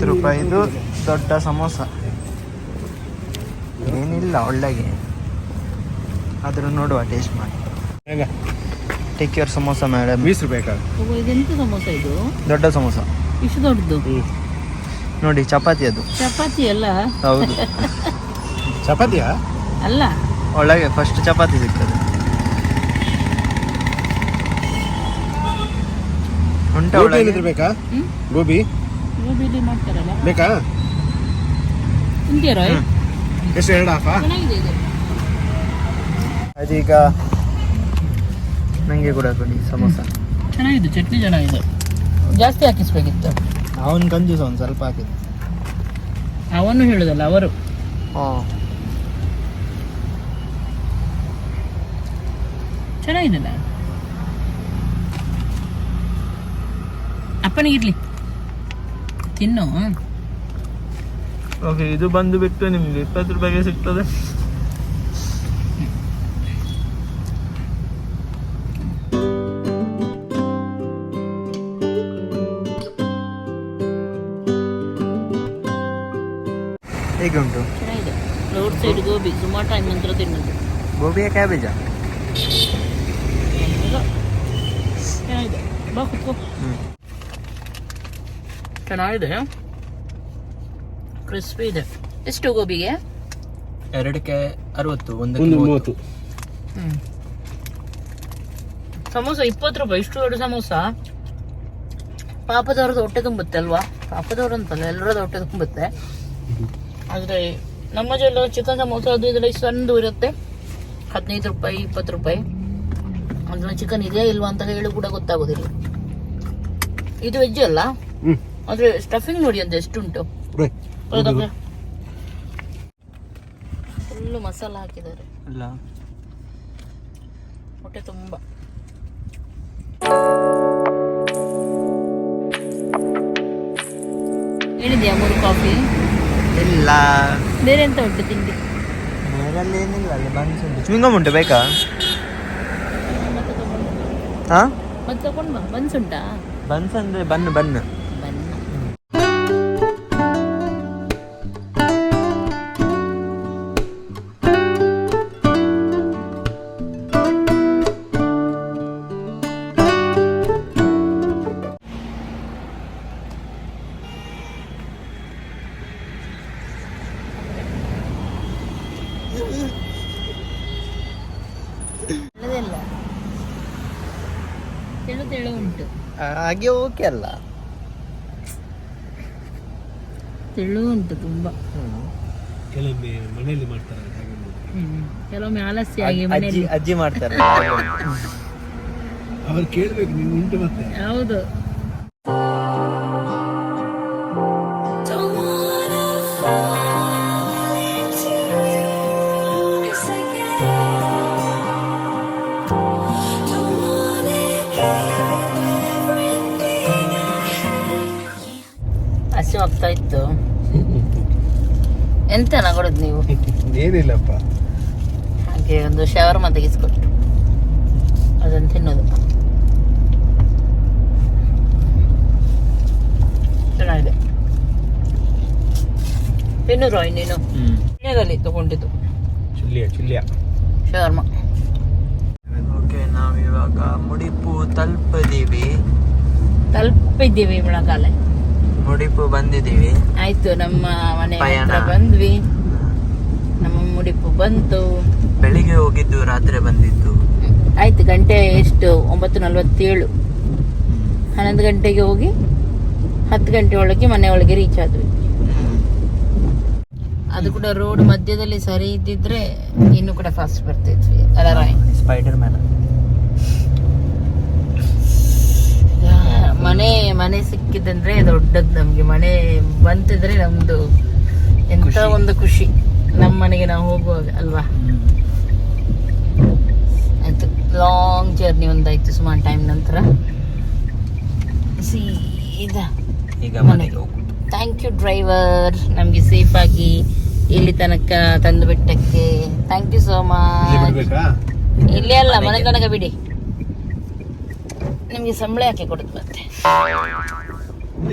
ಐವತ್ತು ರೂಪಾಯಿದು ದೊಡ್ಡ ಸಮೋಸ. ಏನಿಲ್ಲ ಒಳ್ಳೆಗೆ. ಆದರೂ ನೋಡುವ ಟೇಸ್ಟ್ ಮಾಡಿ. ಟೇಕ್ ಯುವರ್ ಸಮೋಸ ಮೇಡಮ್ ಬೀಸ್ ರೂಪಾಯಿ ಓ, ಇದೆಂತ ಸಮೋಸ ಇದು? ದೊಡ್ಡ ಸಮೋಸ. ಇಷ್ಟು ದೊಡ್ಡದು? ನೋಡಿ ಚಪಾತಿ ಅದು. ಚಪಾತಿ ಅಲ್ಲ? ಹೌದು. ಚಪಾತಿಯಾ? ಅಲ್ಲ. ಒಳಗೆ ಫಸ್ಟ್ ಚಪಾತಿ ಸಿಗ್ತದೆ. ಉಂಟ ಬೇಕಾ? ಗೋಬಿ? ಗೋಬಿಲಿ ಮಾಡ್ತಾರಲ್ಲ? ಬೇಕಾ. ಎಷ್ಟು ಎರಡು ಹಾಫಾ ಚೆನ್ನಾಗಿದೆ ಇದು. ಅದೀಗ ನನಗೆ ಕೂಡ ಕೊಡಿ ಸಮೋಸ. ಚೆನ್ನಾಗಿದೆ ಚಟ್ನಿ ಚೆನ್ನಾಗಿದೆ. ಜಾಸ್ತಿ ಹಾಕಿಸ್ಬೇಕಿತ್ತು. ಅವನ್ ಕಂಜೂಸ ಒಂದು ಸ್ವಲ್ಪ ಹಾಕಿದ್ದು. ಅವನು ಹೇಳುದಲ್ಲ ಅವರು. ಹಾಂ. ಚೆನ್ನಾಗಿದೆಲ್ಲ ಅಪ್ಪನಿಗಿರ್ಲಿ ತಿನ್ನು. ಓಕೆ ಇದು ಬಂದು ಬಿಟ್ಟು ನಿಮಗೆ ಇಪ್ಪತ್ತು ರೂಪಾಯಿಗೆ ಸಿಗ್ತದೆ. ಹೇಗೆ ಉಂಟು ರೋಡ್ ಸೈಡ್ ಗೋಬಿ ಸುಮಾರು ಟೈಮ್ ನಂತರ ತಿನ್ನೋದು. ಗೋಬಿಯ ಕ್ಯಾಬೇಜಾ ಚೆನ್ನಾಗಿದೆ. ಬಾ ಕುತ್ಕೋ. ಹ್ಞೂ ಚೆನ್ನಾಗಿದೆ ಕ್ರಿಸ್ಪಿ ಇದೆ ಎಷ್ಟು ಗೋಬಿಗೆ? ಎರಡಕ್ಕೆ ಅರವತ್ತು ಒಂದು ಒಂದಕ್ಕೆ ಮೂವತ್ತು. ಹ್ಮ್. ಸಮೋಸ ಇಪ್ಪತ್ತು ರೂಪಾಯಿ ಇಷ್ಟು ದೊಡ್ಡ ಸಮೋಸ. ಪಾಪದವ್ರದ್ದು ಹೊಟ್ಟೆ ತುಂಬುತ್ತೆ ಅಲ್ವಾ? ಪಾಪದವ್ರು ಅಂತಲ್ಲ ಎಲ್ಲರದ್ದು ಹೊಟ್ಟೆ ತುಂಬುತ್ತೆ. ಆದರೆ ನಮ್ಮ ಜೊತೆ ಚಿಕನ್ ಸಮೋಸ ಅದು ಇದೆಲ್ಲ ಸಣ್ಣದು ಇರುತ್ತೆ. ಹದಿನೈದು ರೂಪಾಯಿ ಇಪ್ಪತ್ತು ರೂಪಾಯಿ. ಅದ್ರಲ್ಲಿ ಚಿಕನ್ ಇದೆಯಾ ಇಲ್ವಾ ಅಂತ ಹೇಳಿ ಕೂಡ ಗೊತ್ತಾಗೋದಿಲ್ಲ. ಇದು ವೆಜ್ ಅಲ್ಲ? ಆದ್ರೆ ಸ್ಟಫಿಂಗ್ ನೋಡಿ ಅಂತ ಎಷ್ಟುಂಟು? ಫುಲ್ ಫುಲ್ಲು ಮಸಾಲ ಹಾಕಿದ್ದಾರೆ. ಅಲ್ಲ. ಹೊಟ್ಟೆ ತುಂಬ. ಹೇಳಿದ್ಯಾ ಮೂರು ಕಾಫಿ ಇಲ್ಲ. ಬೇರೆ ಎಂತ ಉಂಟು ತಿಂಡಿ? ಬೇರೆಲ್ಲ ಏನಿಲ್ಲ ಅಲ್ಲಿ ಬನ್ಸ್ ಉಂಟು. ಚುಂಗಮ್ ಉಂಟು ಬೇಕಾ? ಹಾ? ಮತ್ತೆ ತಗೊಂಡು ಬನ್ಸ್ ಉಂಟಾ? ಬನ್ಸ್ ಅಂದರೆ ಬನ್ ಬನ್ ಹಾಗೆ ಓಕೆ ಅಲ್ಲ. ತೆಳು ಉಂಟು ತುಂಬಾ ಕೆಲವೊಮ್ಮೆ ಮನೆಯಲ್ಲಿ ಮಾಡ್ತಾರೆ ಹಾಗೆ ಮಾಡಿ. ಹ್ಮ್. ಕೆಲವೊಮ್ಮೆ ಆಲಸ್ಯ ಆಗಿ ಅಜ್ಜಿ ಮನೆಯಲ್ಲಿ. ಅಜ್ಜಿ ಮಾಡ್ತಾರೆ. ಅವ್ರು ಕೇಳ್ಬೇಕು ನೀವು ಉಂಟು ಮತ್ತೆ. ಹೌದು. ಆಗ್ತಾ ಇತ್ತು ಎಂತನ ಕೊಡೋದು ನೀವು? ಏನಿಲ್ಲಪ್ಪ. ಹಾಗೆ ಒಂದು ಶವರ್ಮ ತೆಗೆಸ್ಕೊಟ್ಟು ಅದನ್ನು ತಿನ್ನೋದು. ಚೆನ್ನಾಗಿದೆ. ತಿನ್ನು ರಾಯ್ ನೀನು ಹ್ಮ್. ಪುಣ್ಯದಲ್ಲಿ ತಗೊಂಡಿದ್ದು. ಚುಲ್ಲಿಯ ಚುಲ್ಲಿಯ. ಶವರ್ಮ. ಓಕೆ ನಾವಿವಾಗ ಮುಡಿಪು ತಲುಪಿದೀವಿ ತಲುಪಿದ್ದೀವಿ ಬೆಳಗಾಲೆ ಮುಡಿಪು ಬಂದಿದ್ದೀವಿ. ಆಯ್ತು ನಮ್ಮ ಮನೆ ಹತ್ರ ಬಂದ್ವಿ. ನಮ್ಮ ಮುಡಿಪು ಬಂತು. ಬೆಳಿಗ್ಗೆ ಹೋಗಿದ್ದು ರಾತ್ರಿ ಬಂದಿದ್ದು. ಆಯ್ತು ಗಂಟೆ ಎಷ್ಟು? ಒಂಬತ್ತು ನಲ್ವತ್ತೇಳು. ಹನ್ನೊಂದು ಗಂಟೆಗೆ ಹೋಗಿ ಹತ್ತು ಗಂಟೆ ಒಳಗೆ ಮನೆ ಒಳಗೆ ರೀಚ್ ಆದ್ವಿ. ಅದು ಕೂಡ ರೋಡ್ ಮಧ್ಯದಲ್ಲಿ ಸರಿ ಇದ್ದಿದ್ರೆ ಇನ್ನು ಕೂಡ ಫಾಸ್ಟ್ ಬರ್ತಿದ್ವಿ. ಅಲ್ಲ ರಾಯ್ ಸ್ಪೈಡರ್ ಮ್ಯಾನ್ ಮನೆ ಮನೆ ಸಿಕ್ಕಿದಂದ್ರೆ ದೊಡ್ಡದು ನಮ್ಗೆ. ಮನೆ ಬಂತಿದ್ರೆ ನಮ್ದು ಎಂತ ಒಂದು ಖುಷಿ. ನಮ್ಮ ಮನೆಗೆ ನಾವು ಹೋಗುವಾಗ ಅಲ್ವಾ? ಆಯ್ತು. ಲಾಂಗ್ ಜರ್ನಿ ಒಂದಾಯ್ತು ಸುಮಾರು ಟೈಮ್ ನಂತರ. ಸೀದಾ ಈಗ ಮನೆಗೆ. ಥ್ಯಾಂಕ್ ಯು ಡ್ರೈವರ್ ನಮಗೆ ಸೇಫ್ ಆಗಿ ಇಲ್ಲಿ ತನಕ ತಂದು ಬಿಟ್ಟಕ್ಕೆ. ಥ್ಯಾಂಕ್ ಯು ಸೋ ಮಚ್ ಇಲ್ಲೇ ಅಲ್ಲ ಮನೆ ತನಕ ಬಿಡಿ. ನಿಮಗೆ ಸಂಬಳ ಯಾಕೆ ಕೊಡುದು ಮತ್ತೆ?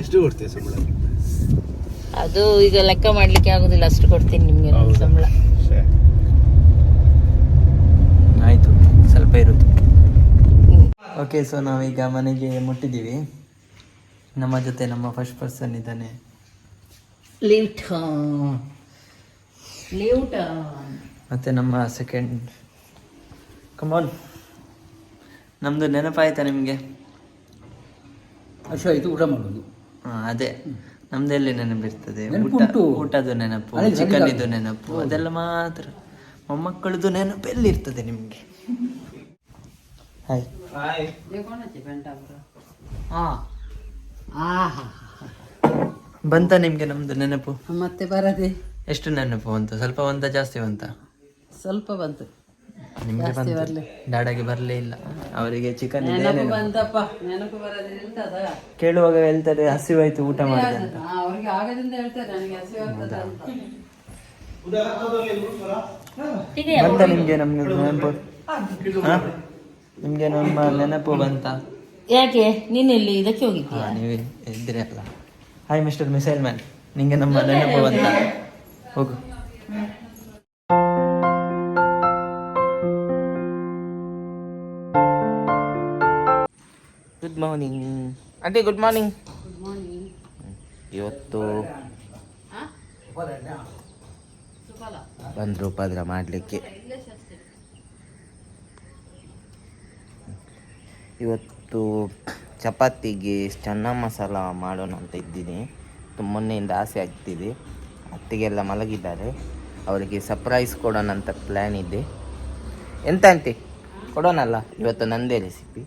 ಎಷ್ಟು ಕೊಡ್ತೀವಿ ಸಂಬಳ? ಅದು ಈಗ ಲೆಕ್ಕ ಮಾಡ್ಲಿಕ್ಕೆ ಆಗೋದಿಲ್ಲ ಅಷ್ಟು ಕೊಡ್ತೀನಿ ನಿಮಗೆ? ಸಂಬಳ. ಆಯಿತು ಸ್ವಲ್ಪ ಇರುತ್ತೆ ಓಕೆ ಸೊ ನಾವೀಗ ಮನೆಗೆ ಮುಟ್ಟಿದ್ದೀವಿ. ನಮ್ಮ ಜೊತೆ ನಮ್ಮ ಫಸ್ಟ್ ಪರ್ಸನ್ ಇದ್ದಾನೆ. ಮತ್ತು ನಮ್ಮ ಸೆಕೆಂಡ್ ಕಮಾನ್ ನಮ್ಮದು ನೆನಪಾಯ್ತಾ ನಿಮಗೆ? ಆಯಿತು ಊಟ ಮಾಡೋದು. ಹಾಂ ಅದೇ. ನಮ್ದೆಲ್ಲಿ ನೆನಪಿರ್ತದೆ ಊಟ. ಊಟದ ನೆನಪು ಅದೇ ಚಿಕನ್ ಅದೇ. ಇದು ನೆನಪು ಅದೆಲ್ಲ ಮಾತ್ರ. ಮೊಮ್ಮಕ್ಕಳದು ನೆನಪು ಎಲ್ಲಿ ಇರ್ತದೆ ನಿಮಗೆ? ಹಾಯ್ ಬಂತ ನಿಮ್ಗೆ ನಮ್ದು ನೆನಪು? ಮತ್ತೆ ಬರದೆ? ಎಷ್ಟು ನೆನಪು ಅಂತ ಸ್ವಲ್ಪ ಬಂತ ಜಾಸ್ತಿ ಬಂತ? ಸ್ವಲ್ಪ ಬಂತು. ನಿಮ್ಗೆ ಬಂತು. ಡಾಡಾಗೆ ಬರಲೇ ಇಲ್ಲ. ಅವರಿಗೆ ಚಿಕನ್ ಬಂತಪ್ಪ ನೆನಪು ಕೇಳುವಾಗ ಹೇಳ್ತಾರೆ ಹಸಿವಾಯ್ತು ಊಟ ಮಾಡಿದೆ ಅಂತ. ಆ, ಅವ್ರಿಗೆ ಆಗದಿಂದ ಹೇಳ್ತಾರೆ ನನಗೆ ಹಸಿವಾಗ್ತದ ಅಂತ. ಬಂತ ನಿಮ್ಗೆ ನಮ್ಗೆ ನೆನಪು? ನಿಮ್ಗೆ ನಮ್ಮ ನೆನಪು ಬಂತ? ಯಾಕೆ? ನೀನೆಲ್ಲಿ ಇದಕ್ಕೆ ಹೋಗಿದ್ದೀಯ ನೀವೇ ಇದ್ದೀರಿ ಅಲ್ಲ ಹಾಯ್ ಮಿಸ್ಟರ್ ಮಿಸೈಲ್ ಮ್ಯಾನ್ ನಿಂಗೆ ನಮ್ಮ ನೆನಪು ಬಂತ? ಹೋಗು. ಮಾರ್ನಿಂಗ್ ಆಂಟಿ ಗುಡ್ ಮಾರ್ನಿಂಗ್ ಇವತ್ತು ಬಂದರು ಉಪದ್ರ ಮಾಡಲಿಕ್ಕೆ. ಇವತ್ತು ಚಪಾತಿಗೆ ಚೆನ್ನ ಮಸಾಲ ಮಾಡೋಣ ಅಂತ ಇದ್ದೀನಿ. ಮೊನ್ನೆಯಿಂದ ಆಸೆ ಆಗ್ತಿದೆ. ಅತ್ತಿಗೆಲ್ಲ ಮಲಗಿದ್ದಾರೆ. ಅವರಿಗೆ ಸರ್ಪ್ರೈಸ್ ಕೊಡೋಣ ಅಂತ ಪ್ಲ್ಯಾನ್ ಇದೆ. ಎಂತ ಅಂತೆ ಕೊಡೋಣಲ್ಲ? ಇವತ್ತು ನಂದೇ ರೆಸಿಪಿ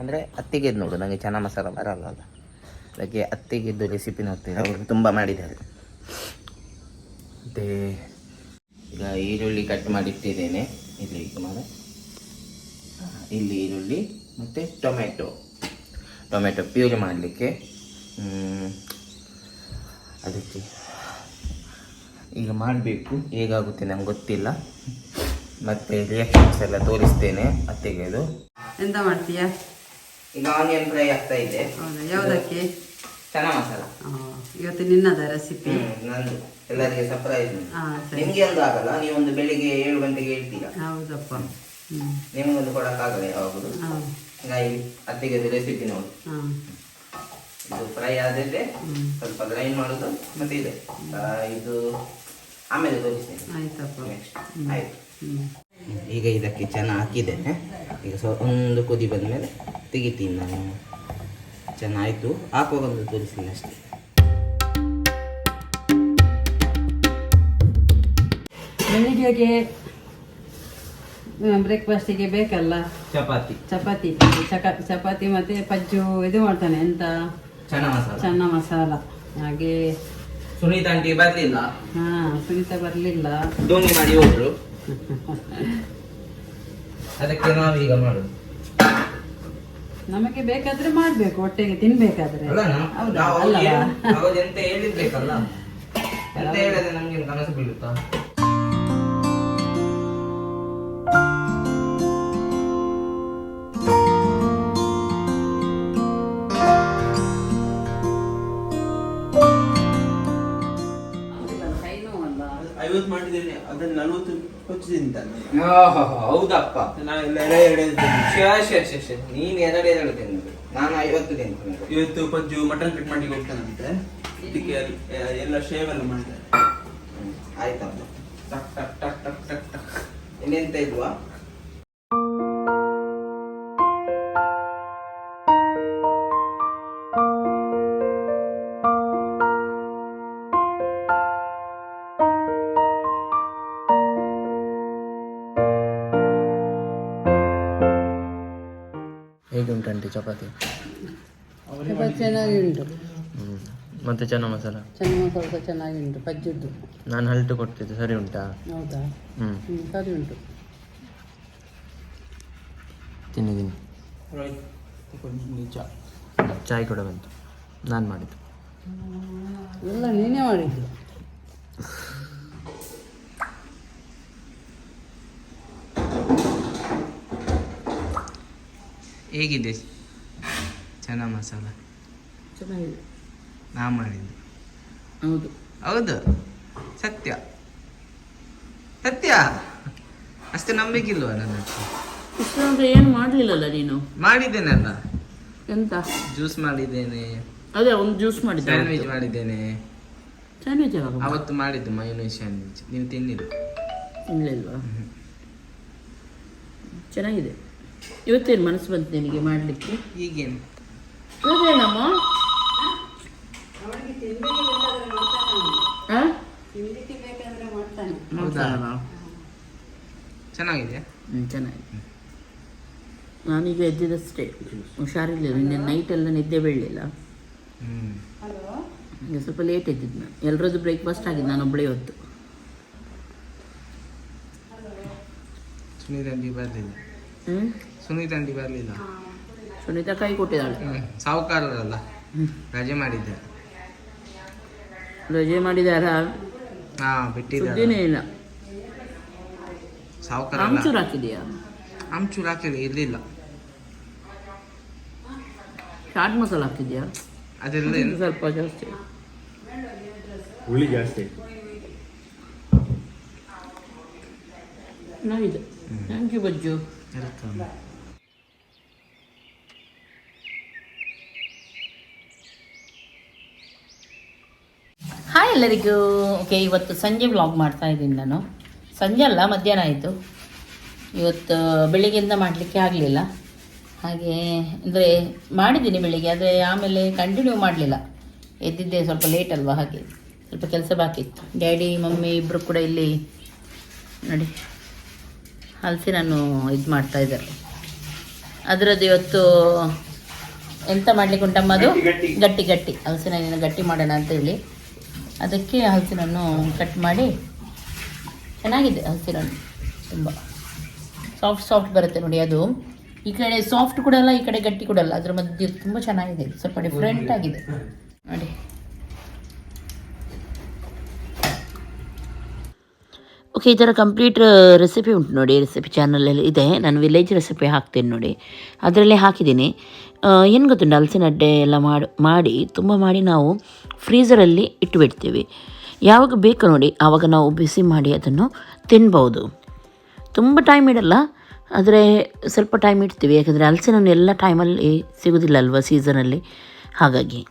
ಅಂದರೆ ಅತ್ತಿಗೆದು ನೋಡು ನನಗೆ ಚೆನ್ನ ಮಸಾಲ ಬರಲ್ಲ ಅಲ್ಲ. ಅದಕ್ಕೆ ಅತ್ತಿಗೆದ್ದು ರೆಸಿಪಿ ನೋಡ್ತೀನಿ, ಅವರು ತುಂಬ ಮಾಡಿದ್ದಾರೆ. ಮತ್ತು ಈಗ ಈರುಳ್ಳಿ ಕಟ್ ಮಾಡಿಟ್ಟಿದ್ದೇನೆ. ಇಲ್ಲಿ ಮಾಡ. ಇಲ್ಲಿ ಈರುಳ್ಳಿ, ಮತ್ತು ಟೊಮೆಟೊ. ಟೊಮೆಟೊ ಪ್ಯೂರಿ ಮಾಡಲಿಕ್ಕೆ ಅದಕ್ಕೆ ಈಗ ಮಾಡಬೇಕು, ಹೇಗಾಗುತ್ತೆ ನಂಗೆ ಗೊತ್ತಿಲ್ಲ. ಮತ್ತು ರಿಯಾಕ್ಷನ್ಸ್ ಎಲ್ಲ ತೋರಿಸ್ತೇನೆ ಅತ್ತಿಗೆದು ಎಂತ ಮಾಡ್ತೀಯಾ? ಈಗ ಆನಿಯನ್ ಫ್ರೈ ಆಗ್ತಾ ಇದೆ. ಹೌದಾ? ಯಾವುದಕ್ಕೆ? ಚೆನ್ನಾಗಿ ಮಸಾಲ ಇವತ್ತು ನಿನ್ನದ ರೆಸಿಪಿ ನಂದು. ಎಲ್ಲರಿಗೆ ಸರ್ಪ್ರೈಸ್ ನಿಮ್ಗೆ ಒಂದು ಆಗಲ್ಲ ನೀವೊಂದು ಬೆಳಿಗ್ಗೆ ಏಳು ಗಂಟೆಗೆ ಹೇಳ್ತೀರಾ? ಹೌದಪ್ಪ. ನಿಮ್ಗೊಂದು ಕೊಡಕ್ಕಾಗಲ್ಲ ಯಾವಾಗಲೂ. ಹಾಗಾಗಿ ಅತ್ತಿಗೆ ರೆಸಿಪಿ ನೋಡಿ. ಇದು ಫ್ರೈ ಆದ್ರೆ ಹ್ಮ್. ಸ್ವಲ್ಪ ಗ್ರೈಂಡ್ ಮಾಡೋದು ಮತ್ತೆ ಇದೆ. ಇದು ಆಮೇಲೆ ತೋರಿಸ್ತೇನೆ. ಆಯ್ತಪ್ಪ. ನೆಕ್ಸ್ಟ್ ಆಯ್ತು. ಈಗ ಇದಕ್ಕೆ ಚೆನ್ನಾಗಿ ಹಾಕಿದ್ದೇನೆ ಈಗ ಸ್ವಲ್ಪ ಒಂದು ಕುದಿ ಬಂದಮೇಲೆ ತೆಗಿತೀನಿ ನಾನು. ಚೆನ್ನಾಯಿತು ಹಾಕುವಾಗ ಒಂದು ತೋರಿಸ್ತೀನಿ ಅಷ್ಟೇ. ಬೆಳಿಗ್ಗೆಗೆ ಬ್ರೇಕ್ಫಾಸ್ಟಿಗೆ ಬೇಕಲ್ಲ? ಚಪಾತಿ. ಚಪಾತಿ. ಚಕ ಚಪಾತಿ ಮತ್ತೆ ಪಜ್ಜು ಇದು ಮಾಡ್ತಾನೆ. ಎಂತ? ಚನ್ನ ಮಸಾಲ. ಚನ್ನ ಮಸಾಲ. ಹಾಗೆ ಸುನೀತಾ ಆಂಟಿ ಬರಲಿಲ್ಲ. ಹಾ ಸುನೀತಾ ಬರಲಿಲ್ಲ. ಧೋನಿ ಮಾಡಿ ಹೋದ್ರು. ಅದಕ್ಕೆ ನಾವೀಗ ಮಾಡುದು. ನಮಗೆ ಬೇಕಾದ್ರೆ ಮಾಡ್ಬೇಕು ಹೊಟ್ಟೆಗೆ ತಿನ್ಬೇಕಾದ್ರೆ. ಅಲ್ಲ ನಾ- ಹೌದಾ? ನಾವು ಅಲ್ಲವಾ? ಏನು- ಅವ್ರು ಎಂತ ಹೇಳಿರ್ಬೇಕಲ್ಲ? ಎಂತ ಹೇಳಿದ್ರೆ ನಮ್ಗೆ ಕನಸು ಬೀಳುತ್ತಾ? ಐವತ್ತು ಮಾಡಿದ್ದೇನೆ ಅದನ್ನ ನಲ್ವತ್ತು ಕೊಚ್ಚಿ ತಿಂತಾನೆ ಹೌದಪ್ಪ. ನಾವೆಲ್ಲ ಎಡೆ ಎರಡು ತಿಂತೀವಿ. ಶ್ಯಾ. ನೀನ್ ಎರಡು ಎರಡು ತಿಂದು. ನಾನು ಐವತ್ತು ತಿಂತೀನಿ ಇವತ್ತು ಪಜ್ಜು ಮಟನ್ ಕಟ್ ಮಾಡಿ ಹೋಗ್ತಾನಂತೆ ಇದಕ್ಕೆ ಎಲ್- ಎಲ್ಲ ಶೇವ್ ಎಲ್ಲ ಮಾಡ್ತಾರೆ ಆಯ್ತಪ್ಪ. ಟಕ್ ಟಕ್ ಟಕ್ ಟಕ್ ಟಕ್ ಟಕ್. ಇನ್ನೆಂತ ಇಲ್ವಾ? ಚಪಾತಿ. ಚಪಾತಿ ಚೆನ್ನಾಗಿ ಉಂಟು ಹ್ಞೂ ಮತ್ತು ಚೆನ್ನ ಮಸಾಲ? ಚೆನ್ನ ಮಸಾಲ ಚೆನ್ನಾಗಿ ಉಂಟು ಪಜ್ಜಿದ್ದು ನಾನು ಹಲ್ಟು ಕೊಡ್ತಿದ್ದೆ ಸರಿ ಉಂಟಾ? ಹೌದಾ? ಹ್ಞೂ ಹ್ಞೂ ಸರಿ ಉಂಟು. ತಿನ್ನಿದ್ದೀನಿ ಚಾಯ್ ಕೂಡ ಬಂತು. ನಾನು ಮಾಡಿದ್ದು. ಎಲ್ಲ ನೀನೇ ಮಾಡಿದ್ದು. ಹೇಗಿದೆ? ಚೆನ್ನ ಮಸಾಲ. ಚೆನ್ನಾಗಿದೆ. ನಾ ಮಾಡಿದ್ದು. ಹೌದು. ಹೌದು. ಸತ್ಯ. ಸತ್ಯ. ಅಷ್ಟು ನಂಬಿಕಿಲ್ವ ನನ್ನ ಹತ್ರ? ಇಷ್ಟು ಅಂದ್ರೆ ಏನು ಮಾಡಲಿಲ್ಲಲ್ಲ ನೀನು? ಮಾಡಿದ್ದೇನಲ್ಲ. ಎಂತ? ಜ್ಯೂಸ್ ಮಾಡಿದ್ದೇನೆ. ಅದೇ ಒಂದು ಜ್ಯೂಸ್ ಮಾಡಿದ್ದೆ ಸ್ಯಾಂಡ್ವಿಚ್ ಮಾಡಿದ್ದೇನೆ. ಸ್ಯಾಂಡ್ವಿಚ್ ಯಾವಾಗ ಅವತ್ತು ಮಾಡಿದ್ದು ಮಯೋನೈಸ್ ಸ್ಯಾಂಡ್ವಿಚ್ ನೀವು ತಿನ್ನಿಲ್ಲ ಇಲ್ಲಲ್ವಾ ಚೆನ್ನಾಗಿದೆ. ಇವತ್ತೇನು ಮನಸ್ಸು ಬಂತು ನಿನಗೆ ಮಾಡಲಿಕ್ಕೆ? ಈಗೇನು? ಇವಾಗೇನಮ್ಮ ಹಾಂ ತಿನ್ಲಿಕ್ಕೆ ಬೇಕಾದ್ರೆ ಮಾಡ್ತಾನೆ. ಹೌದಾ? ಚೆನ್ನಾಗಿದೆ. ಹ್ಞೂ ಚೆನ್ನಾಗಿದೆ. ನಾನೀಗ ಎದ್ದಿದ್ದಷ್ಟೇ. ಹುಷಾರಿರಲಿಲ್ಲ. ನಿನ್ನೆ ನೈಟ್ ಎಲ್ಲ ನಿದ್ದೆ ಬೀಳಲಿಲ್ಲ. ಹ್ಮ್. ಈಗ ಸ್ವಲ್ಪ ಲೇಟ್ ಎದ್ದಿದ್ದು ನಾನು. ಎಲ್ಲರದ್ದು ಬ್ರೇಕ್ಫಾಸ್ಟ್ ಆಗಿದ್ದು ನಾನು ಒಬ್ಬಳೇ ಹೊತ್ತು. ಸುನೀತ ಆಂಟಿ ಬರಲಿಲ್ಲ. ಹ್ಞೂ ಸುನೀತ ಆಂಟಿ ಬರಲಿಲ್ಲ. ಸುನೀತಾ ಕೈ ಕೊಟ್ಟಿದ್ದಾಳೆ ಸಾವುಕಾರರಲ್ಲ ರಜೆ ಮಾಡಿದ್ದಾರೆ ರಜೆ ಮಾಡಿದಾರ? ಹಾ ಬಿಟ್ಟಿದ್ದಾರೆ ಸುದ್ದಿನೇ ಇಲ್ಲ. ಸಾವುಕಾರ ಆಮ್ಚೂರು ಹಾಕಿದೆಯಾ? ಆಮ್ಚೂರು ಹಾಕಿಲ್ಲ ಇರಲಿಲ್ಲ. ಚಾಟ್ ಮಸಾಲ ಹಾಕಿದ್ಯಾ? ಅದೆಲ್ಲ ಸ್ವಲ್ಪ ಜಾಸ್ತಿ. ಹುಳಿ ಜಾಸ್ತಿ ಚೆನ್ನಾಗಿದೆ ಥ್ಯಾಂಕ್ ಯು ಬಜ್ಜು. Welcome. ಹಾಯ್ ಎಲ್ಲರಿಗೂ. ಓಕೆ ಇವತ್ತು ಸಂಜೆ ವ್ಲಾಗ್ ಮಾಡ್ತಾ ಇದ್ದೀನಿ ನಾನು. ಸಂಜೆ ಅಲ್ಲ ಮಧ್ಯಾಹ್ನ ಆಯಿತು. ಇವತ್ತು ಬೆಳಿಗ್ಗೆಯಿಂದ ಮಾಡಲಿಕ್ಕೆ ಆಗಲಿಲ್ಲ. ಹಾಗೆ ಅಂದರೆ ಮಾಡಿದ್ದೀನಿ ಬೆಳಿಗ್ಗೆ ಆದರೆ ಆಮೇಲೆ ಕಂಟಿನ್ಯೂ ಮಾಡಲಿಲ್ಲ. ಎದ್ದಿದ್ದೆ ಸ್ವಲ್ಪ ಲೇಟ್ ಅಲ್ವಾ ಹಾಗೆ. ಸ್ವಲ್ಪ ಕೆಲಸ ಬಾಕಿ ಇತ್ತು. ಡ್ಯಾಡಿ ಮಮ್ಮಿ ಇಬ್ಬರು ಕೂಡ ಇಲ್ಲಿ ನೋಡಿ ಹಲಸಿನನ್ನು ಇದು ಮಾಡ್ತಾ ಇದ್ದಾರೆ. ಅದರದ್ದು ಇವತ್ತು ಎಂತ ಮಾಡ್ಲಿಕ್ಕೆ ಉಂಟಮ್ಮದು ಗಟ್ಟಿ ಗಟ್ಟಿ. ಹಲಸಿನ ಗಟ್ಟಿ ಮಾಡೋಣ ಅಂತ ಹೇಳಿ. ಅದಕ್ಕೆ ಹಲಸಿನನ್ನು ಕಟ್ ಮಾಡಿ, ಚೆನ್ನಾಗಿದೆ ಹಲಸಿನ ಹಣ್ಣು ತುಂಬ. ಸಾಫ್ಟ್ ಸಾಫ್ಟ್ ಬರುತ್ತೆ ನೋಡಿ ಅದು. ಈ ಕಡೆ ಸಾಫ್ಟ್ ಕೂಡ ಈ ಕಡೆ ಗಟ್ಟಿ ಕೂಡ ಅಲ್ಲ. ಅದ್ರ ಮಧ್ಯೆ ತುಂಬ ಚೆನ್ನಾಗಿದೆ. ಸ್ವಲ್ಪ ಡಿಫ್ರೆಂಟ್ ಆಗಿದೆ. ನೋಡಿ. ಓಕೆ ಈ ಥರ ಕಂಪ್ಲೀಟ್ ರೆಸಿಪಿ ಉಂಟು ನೋಡಿ. ರೆಸಿಪಿ ಚಾನಲಲ್ಲಿ ಇದೆ. ನಾನು ವಿಲೇಜ್ ರೆಸಿಪಿ ಹಾಕ್ತೀನಿ ನೋಡಿ. ಅದರಲ್ಲೇ ಹಾಕಿದ್ದೀನಿ. ಏನು ಗೊತ್ತುಂಟು ಹಲಸಿನ ಅಡ್ಡೆ ಎಲ್ಲ ಮಾಡಿ ಮಾಡಿ, ತುಂಬ ಮಾಡಿ ನಾವು ಫ್ರೀಝರಲ್ಲಿ ಇಟ್ಟುಬಿಡ್ತೀವಿ ಯಾವಾಗ ಬೇಕು ನೋಡಿ, ಆವಾಗ ನಾವು ಬಿಸಿ ಮಾಡಿ ಅದನ್ನು ತಿನ್ಬೋದು. ತುಂಬ ಟೈಮ್ ಇಡಲ್ಲ, ಆದರೆ ಸ್ವಲ್ಪ ಟೈಮ್ ಇಡ್ತೀವಿ. ಯಾಕಂದರೆ ಹಲಸಿನ ಎಲ್ಲ ಟೈಮಲ್ಲಿ ಸಿಗೋದಿಲ್ಲ ಅಲ್ವಾ ಸೀಸನಲ್ಲಿ ಹಾಗಾಗಿ.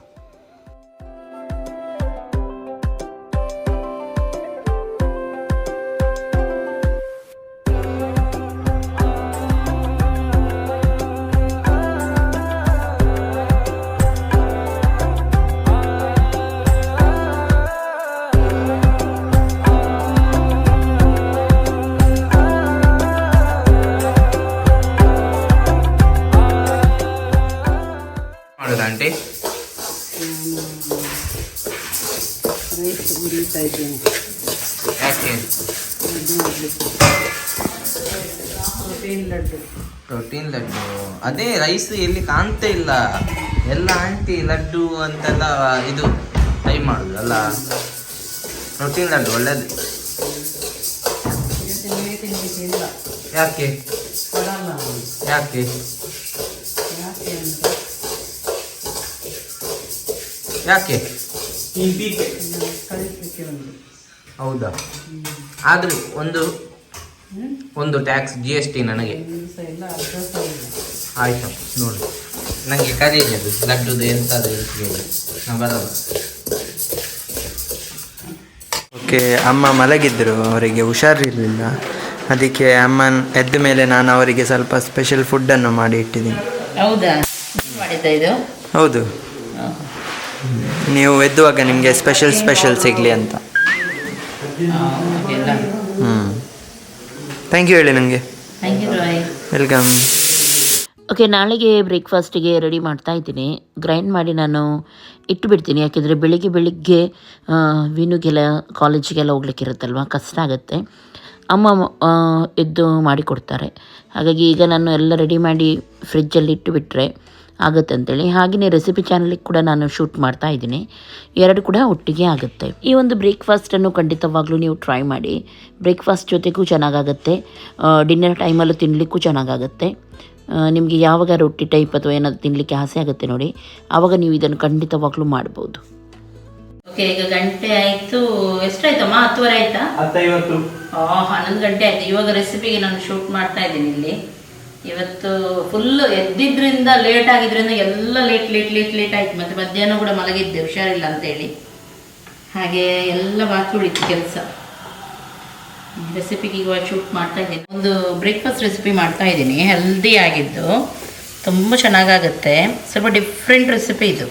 Aunty laddu protein laddu. ಅದೇ ರೈಸ್ ಎಲ್ಲಿ ಕಾಣ್ತಾ ಇಲ್ಲ. ಎಲ್ಲ ಆಂಟಿ ಲಡ್ಡು ಅಂತೆಲ್ಲ ಇದು ಟ್ರೈ ಮಾಡುದು, ಅಲ್ಲ? ಪ್ರೋಟೀನ್ ಲಡ್ಡು ಒಳ್ಳೇದು. ಯಾಕೆ? ಯಾಕೆ? ಯಾಕೆ? ಹೌದಾ? ಆದ್ರೂ ಒಂದು ಒಂದು ಟ್ಯಾಕ್ಸ್ ಜಿ ಎಸ್ ಟಿ ನನಗೆ. ಆಯ್ತು ನೋಡಿ. ನನಗೆ ಕರೀರಿ ಅದು ಲಡ್ಡುದು ಎಂಥದ್ದು ನಾ ಬರಲ್ಲ. ಓಕೆ ಅಮ್ಮ ಮಲಗಿದ್ರು ಅವರಿಗೆ ಹುಷಾರಿರಲಿಲ್ಲ. ಅದಕ್ಕೆ ಅಮ್ಮನ ಎದ್ದ ಮೇಲೆ ನಾನು ಅವರಿಗೆ ಸ್ವಲ್ಪ ಸ್ಪೆಷಲ್ ಫುಡ್ಡನ್ನು ಮಾಡಿ ಇಟ್ಟಿದ್ದೀನಿ. ಹೌದಾ? ಹೌದು. ನೀವು ಎದ್ದುವಾಗ ನಿಮಗೆ ಸ್ಪೆಷಲ್ ಸ್ಪೆಷಲ್ ಸಿಗಲಿ ಅಂತ? ಹ್ಞೂ ಥ್ಯಾಂಕ್ ಯು ಹೇಳಿ ನನಗೆ thank you Rai welcome okay ನಾಳೆಗೆ ಬ್ರೇಕ್ಫಾಸ್ಟಿಗೆ ರೆಡಿ ಮಾಡ್ತಾ ಇದ್ದೀನಿ. ಗ್ರೈಂಡ್ ಮಾಡಿ ನಾನು ಇಟ್ಟು ಬಿಡ್ತೀನಿ ಯಾಕೆಂದರೆ ಬೆಳಿಗ್ಗೆ ಬೆಳಿಗ್ಗೆ ವೀನುಗೆಲ್ಲ ಕಾಲೇಜಿಗೆಲ್ಲ ಹೋಗ್ಲಿಕ್ಕೆ ಇರುತ್ತಲ್ವ? ಕಷ್ಟ ಆಗುತ್ತೆ. ಅಮ್ಮ ಎದ್ದು ಮಾಡಿಕೊಡ್ತಾರೆ ಹಾಗಾಗಿ ಈಗ ನಾನು ಎಲ್ಲ ರೆಡಿ ಮಾಡಿ ಫ್ರಿಜ್ಜಲ್ಲಿ ಇಟ್ಟು ಬಿಟ್ಟರೆ ಆಗುತ್ತೆ ಅಂತೇಳಿ. ಹಾಗೆಯೇ ರೆಸಿಪಿ ಚಾನಲಿಗೆ ಕೂಡ ನಾನು ಶೂಟ್ ಮಾಡ್ತಾ ಇದ್ದೀನಿ. ಎರಡು ಕೂಡ ಒಟ್ಟಿಗೆ ಆಗುತ್ತೆ. ಈ ಒಂದು ಬ್ರೇಕ್ಫಾಸ್ಟನ್ನು ಖಂಡಿತವಾಗ್ಲೂ ನೀವು ಟ್ರೈ ಮಾಡಿ. ಬ್ರೇಕ್ಫಾಸ್ಟ್ ಜೊತೆಗೂ ಚೆನ್ನಾಗಾಗುತ್ತೆ. ಡಿನ್ನರ್ ಟೈಮಲ್ಲೂ ತಿನ್ನಲಿಕ್ಕೂ ಚೆನ್ನಾಗಾಗುತ್ತೆ. ನಿಮಗೆ ಯಾವಾಗ ರೊಟ್ಟಿ ಟೈಪ್ ಅಥವಾ ಏನಾದರೂ ತಿನ್ನಲಿಕ್ಕೆ ಆಸೆ ಆಗುತ್ತೆ ನೋಡಿ ಆವಾಗ ನೀವು ಇದನ್ನು ಖಂಡಿತವಾಗ್ಲೂ ಮಾಡ್ಬೋದು. ಓಕೆ ಈಗ ಗಂಟೆ ಆಯಿತು. ಎಷ್ಟಾಯ್ತಮ್ಮ? ಹತ್ತುವರೆ ಆಯ್ತಾ? ಹನ್ನೊಂದು ಗಂಟೆ ಆಯ್ತು. ಇವಾಗ ರೆಸಿಪಿಗೆ ನಾನು ಶೂಟ್ ಮಾಡ್ತಾ ಇದ್ದೀನಿ ಇಲ್ಲಿ. ಇವತ್ತು ಫುಲ್ ಎದ್ದಿದ್ರಿಂದ ಲೇಟ್ ಆಗಿದ್ರಿಂದ ಎಲ್ಲ ಲೇಟ್ ಲೇಟ್ ಲೇಟ್ ಲೇಟ್ ಆಯ್ತು. ಮತ್ತೆ ಮಧ್ಯಾಹ್ನ ಕೂಡ ಮಲಗಿದ್ದೆ, ಹುಷಾರಿಲ್ಲ ಅಂತೇಳಿ. ಹಾಗೆ ಎಲ್ಲ ಬಾಕಿ ಉಳಿತು ಕೆಲಸ. ರೆಸಿಪಿಗೆ ಈಗ ಶೂಟ್ ಮಾಡ್ತಾ ಇದ್ದೀನಿ. ಒಂದು ಬ್ರೇಕ್ಫಾಸ್ಟ್ ರೆಸಿಪಿ ಮಾಡ್ತಾ ಇದ್ದೀನಿ. ಹೆಲ್ದಿ ಆಗಿದ್ದು. ತುಂಬ ಚೆನ್ನಾಗಾಗುತ್ತೆ. ಸ್ವಲ್ಪ ಡಿಫ್ರೆಂಟ್ ರೆಸಿಪಿ ಇದು.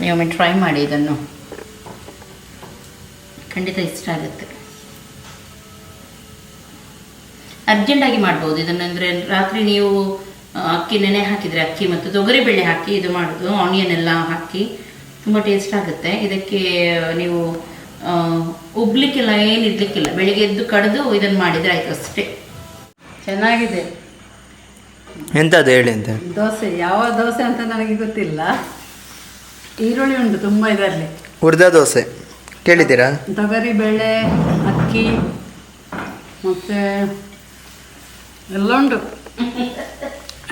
ನೀವು ಟ್ರೈ ಮಾಡಿ ಇದನ್ನು. ಖಂಡಿತ ಇಷ್ಟ ಆಗುತ್ತೆ. ಅರ್ಜೆಂಟಾಗಿ ಮಾಡ್ಬೋದು. ಇದನ್ನಂದರೆ ರಾತ್ರಿ ನೀವು ಅಕ್ಕಿ ನೆನೆ ಹಾಕಿದರೆ ಅಕ್ಕಿ ಮತ್ತು ತೊಗರಿಬೇಳೆ ಹಾಕಿ ಇದು ಮಾಡೋದು. ಆನಿಯನ್ ಎಲ್ಲ ಹಾಕಿ ತುಂಬ ಟೇಸ್ಟ್ ಆಗುತ್ತೆ. ಇದಕ್ಕೆ ನೀವು ಉಬ್ಲಿಕ್ಕಿಲ್ಲ ಏನು ಇಡ್ಲಿಕ್ಕಿಲ್ಲ. ಬೆಳಿಗ್ಗೆ ಎದ್ದು ಕಡಿದು ಇದನ್ನು ಮಾಡಿದರೆ ಆಯ್ತು ಅಷ್ಟೇ. ಚೆನ್ನಾಗಿದೆ. ಎಂಥದ್ದು ಹೇಳಿ ಅಂತ? ದೋಸೆ. ಯಾವ ದೋಸೆ ಅಂತ ನನಗೆ ಗೊತ್ತಿಲ್ಲ. ಈರುಳ್ಳಿ ಉಂಟು ತುಂಬ ಇದರಲ್ಲಿ. ಹುರ್ದ ದೋಸೆ. ಕೇಳಿದ್ದೀರಾ? ತೊಗರಿ ಬೇಳೆ ಅಕ್ಕಿ ಮತ್ತು ಎಲ್ಲ ಉಂಟು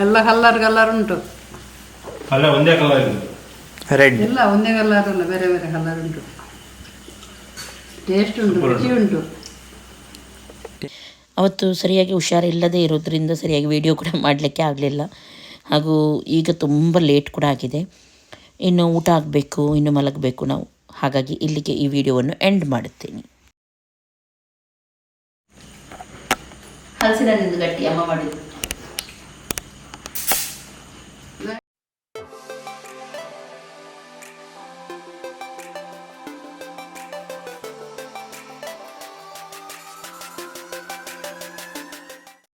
ಎಲ್ಲ ಕಲ್ಲರ್ ಕಲ್ಲರ್ ಉಂಟು. ಅಲ್ಲ ಒಂದೇ ಕಲರ್ ರೆಡ್ ಇಲ್ಲ ಒಂದೇ ಕಲರ್ ಅಲ್ಲ ಬೇರೆ ಬೇರೆ ಕಲರ್ ಉಂಟು. ಟೇಸ್ಟ್ ಉಂಟು ರುಚಿ ಉಂಟು. ಅವತ್ತು ಸರಿಯಾಗಿ ಹುಷಾರಿಲ್ಲದೆ ಇರೋದ್ರಿಂದ ಸರಿಯಾಗಿ ವಿಡಿಯೋ ಕೂಡ ಮಾಡಲಿಕ್ಕೆ ಆಗಲಿಲ್ಲ. ಹಾಗೂ ಈಗ ತುಂಬ ಲೇಟ್ ಕೂಡ ಆಗಿದೆ. ಇನ್ನು ಊಟ ಆಗಬೇಕು ಇನ್ನು ಮಲಗಬೇಕು ನಾವು. ಹಾಗಾಗಿ ಇಲ್ಲಿಗೆ ಈ ವಿಡಿಯೋವನ್ನು ಎಂಡ್ ಮಾಡುತ್ತೇನೆ. ಹಲಸಿನ ಗಟ್ಟಿ ಅಮ್ಮ ಮಾಡಿದ್ದು